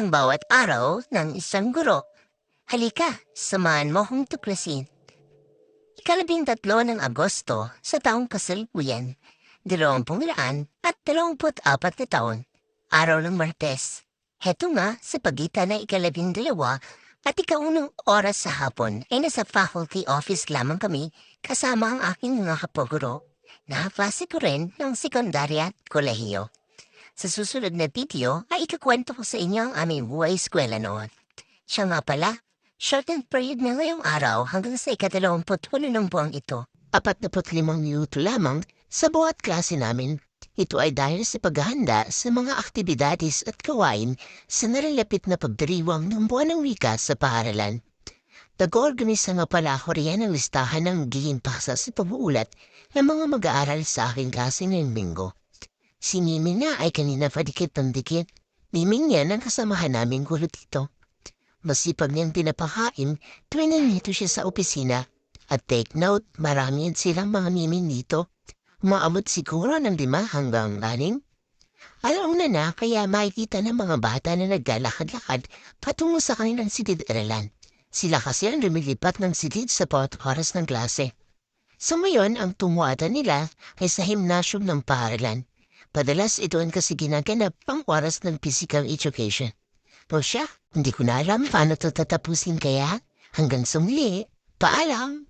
ang bawat araw ng isang guro. Halika, samahan mo kong tuklasin. Ikalabing tatlo ng Agosto sa taong kasalukuyan, dalawampung laan at dalawamput apat na taon, araw ng Martes. Heto nga sa pagitan ng ikalabing dalawa at ikaunang oras sa hapon ay nasa faculty office lamang kami kasama ang aking mga kapoguro na klase ko rin ng sekundarya at kolehiyo. Sa susunod na video ay ikakwento ko sa inyo ang aming buhay eskwela noon. Siya nga pala, shortened period na ngayong araw hanggang sa ikadalawamput hulo ng buwang ito. Apat na limang minuto lamang sa bawat klase namin. Ito ay dahil sa paghahanda sa mga aktibidades at kawain sa nalalapit na pagdiriwang ng buwan ng wika sa paaralan. Nag-organisa nga pala ako riyan ng listahan ng magiging paksa sa pag-uulat ng mga mag-aaral sa aking klase ngayong linggo. Si Mimi na ay kanina pa dikit ng dikit. Miming yan ang kasamahan naming gulo dito. Masipag niyang pinapakain tuwing nandito siya sa opisina. At take note, marami silang mga miming dito. Maabot siguro ng lima hanggang aning. Alam na na kaya makikita ng mga bata na naglalakad-lakad patungo sa kanilang silid-aralan. Sila kasi ang lumilipat ng silid sa bawat oras ng klase. So ngayon, ang tumuada nila ay sa himnasyum ng paaralan. Padalas ito ang kasi ginaganap pang oras ng physical education. O siya, hindi ko na alam paano ito tatapusin kaya. Hanggang sumuli, paalam!